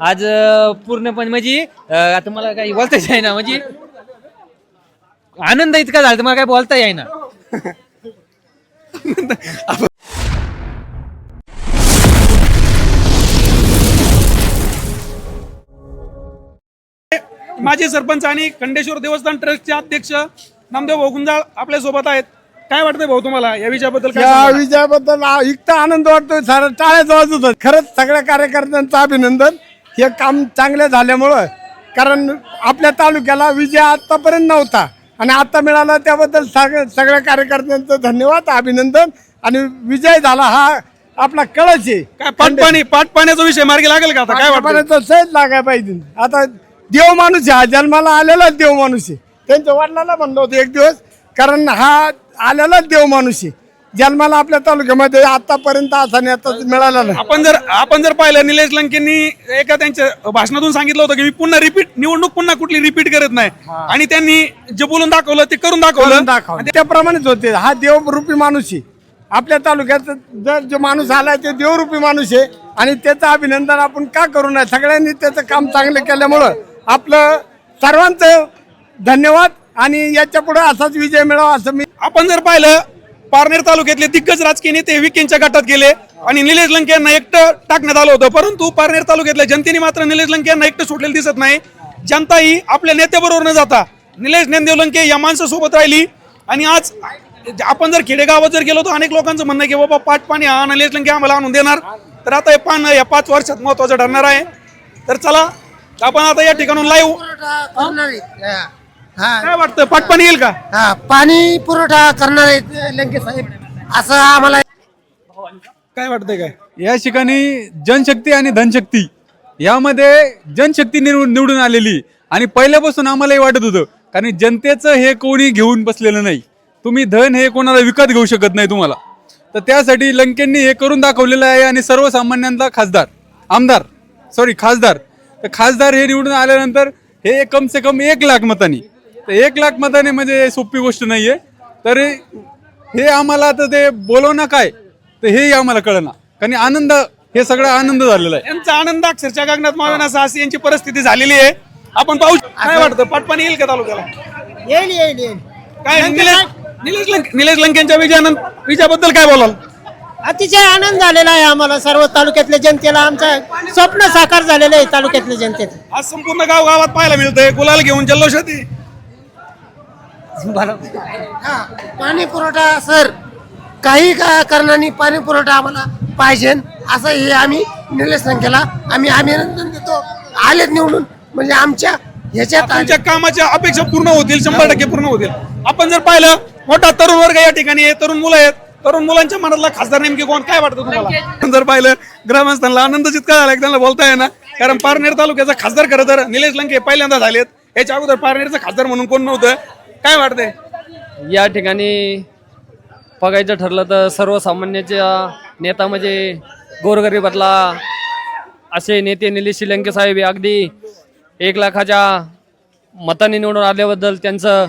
आज पूर्णपणे म्हणजे आता मला काही बोलताच आहे ना म्हणजे आनंद इतका झाला तर मला काय बोलता येईना. माजी सरपंच आणि खंडेश्वर देवस्थान ट्रस्टचे अध्यक्ष नामदेव भोगुंजाळ आपल्यासोबत आहेत. काय वाटतंय भाऊ तुम्हाला? या विषयाबद्दल काय या सांगाल? विजयाबद्दल आ- इतका आनंद वाटतोय सारं टाळ्याच वाजत खरंच सगळ्या कार्यकर्त्यांचं अभिनंदन. हे काम चांगले झाल्यामुळं कारण आपल्या तालुक्याला विजय आतापर्यंत नव्हता. आणि आता मिळाला त्याबद्दल सग- सगळ्या कार्यकर्त्यांचं धन्यवाद अभिनंदन आणि विजय झाला हा आपला कळच आहे. काय पाटपाणी पाटपाण्याचा विषय मार्गी लागेल का आता? काय पाण्याचा सहज लागायला पाहिजे. आता देव माणूस आहे हा जन्माला आलेलाच देव माणूस आहे. त्यांच्या वडिलाला म्हणलं होतं एक दिवस कारण हा आलेलाच देव माणूस आहे. जन्माला आपल्या तालुक्यामध्ये आतापर्यंत असा नेता मिळाला नाही. आपण जर आपण जर पाहिलं निलेश लंकेंनी एका त्यांच्या भाषणातून सांगितलं होतं की मी पुन्हा रिपीट निवडणूक पुन्हा कुठली रिपीट करत नाही. आणि त्यांनी जे बोलून दाखवलं ते करून दाखवलं. दाखवलं. त्याप्रमाणेच होते. हा देवरूपी माणूस आहे. आपल्या तालुक्यात जर जो माणूस आलाय ते देवरूपी माणूस आहे. आणि त्याचं अभिनंदन आपण का करू नये? सगळ्यांनी त्याचं काम चांगलं केल्यामुळं आपलं सर्वांचं धन्यवाद. आणि याच्यापुढे असाच विजय मिळावा असं मी आपण जर पाहिलं पारनेर तालुक्यातले दिग्गज राजकीय नेते विकेंच्या गटात गेले आणि निलेश लंके यांना एकटं टाकण्यात आलं होतं. परंतु पारनेर तालुक्यातल्या जनतेने मात्र निलेश लंके यांना एकटं सोडलेलं दिसत नाही. जनता ही आपल्या नेत्याबरोबर न जाता निलेश ज्ञानदेव लंके या माणसासोबत राहिली. आणि आज आपण जर खेडेगावात जर गेलो तर अनेक लोकांचं म्हणणं आहे की बाबा पाट पाणी हा निलेश लंके आम्हाला आणून देणार. तर आता हे पान या पाच वर्षात महत्वाचं ठरणार आहे. तर चला आपण आता या ठिकाणून लाईव्ह काय वाटतं पाटपाणी येईल का? हा पाणी पुरवठा करणारे लंके साहेब असं आम्हाला काय वाटतंय काय? या ठिकाणी जनशक्ती आणि धनशक्ती यामध्ये जनशक्ती निवडून निवडून आलेली. आणि पहिल्यापासून आम्हालाही वाटत होतं कारण जनतेचं हे कोणी घेऊन बसलेलं नाही. तुम्ही धन हे कोणाला विकत घेऊ शकत नाही तुम्हाला. तर त्यासाठी लंकेंनी हे करून दाखवलेलं आहे आणि सर्वसामान्यांना खासदार आमदार सॉरी खासदार. तर खासदार हे निवडून आल्यानंतर हे कम से कम एक लाख मतांनी तर एक लाख मताने म्हणजे सोपी गोष्ट नाहीये. तर हे आम्हाला आता ते बोलवणं काय? तर हेही आम्हाला कळना. कारण आनंद हे सगळं आनंद झालेला आहे. यांचा आनंद अक्षरशः गगनात मावेना अशी यांची परिस्थिती झालेली आहे. आपण पाहू काय वाटतं? पाटपाणी येईल का तालुक्याला? येईल येईल येईल. काय निलेश निलेश लंके निलेश लंकेंच्या विजयानंतर विजयाबद्दल काय बोलाल? अतिशय आनंद झालेला आहे आम्हाला सर्व तालुक्यातल्या जनतेला. आमचं स्वप्न साकार झालेलं आहे तालुक्यातल्या जनतेचं. आज संपूर्ण गाव गावात पाहायला मिळतंय. गुलाल घेऊन जल्लोषात हा पाणी पुरवठा सर काही का कारणाने पाणी पुरवठा आम्हाला पाहिजे. असं हे आम्ही निलेश संख्येला आम्ही अभिनंदन देतो. आलेत निवडून. म्हणजे आमच्या ह्याच्यात आले. तुमच्या कामाच्या अपेक्षा पूर्ण होतील शंभर टक्के पूर्ण होतील. आपण जर पाहिलं मोठा तरुण वर्ग या ठिकाणी आहे तरुण मुलं आहेत. तरुण मुलांच्या मनातला खासदार नेमके कोण? काय वाटतं तुम्हाला? आपण जर पाहिलं ग्रामस्थांना आनंद जितका झाला? की त्यांना बोलता येणार कारण पारनेर तालुक्याचा खासदार खरं तर निलेश लंके पहिल्यांदा झालेत. याच्या अगोदर पारनेरचं खासदार म्हणून कोण नव्हतं? काय वाटतंय? या ठिकाणी बघायचं ठरलं तर सर्वसामान्याच्या नेता म्हणजे गोरगरिबातला असे नेते निलेश श्रीलंके साहेब हे अगदी एक लाखाच्या मताने निवडून आल्याबद्दल त्यांचं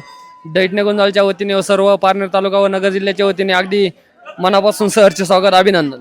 दैठणे गोंजाळच्या वतीने व सर्व पारनेर तालुका व नगर जिल्ह्याच्या वतीने अगदी मनापासून सहर्ष स्वागत अभिनंदन.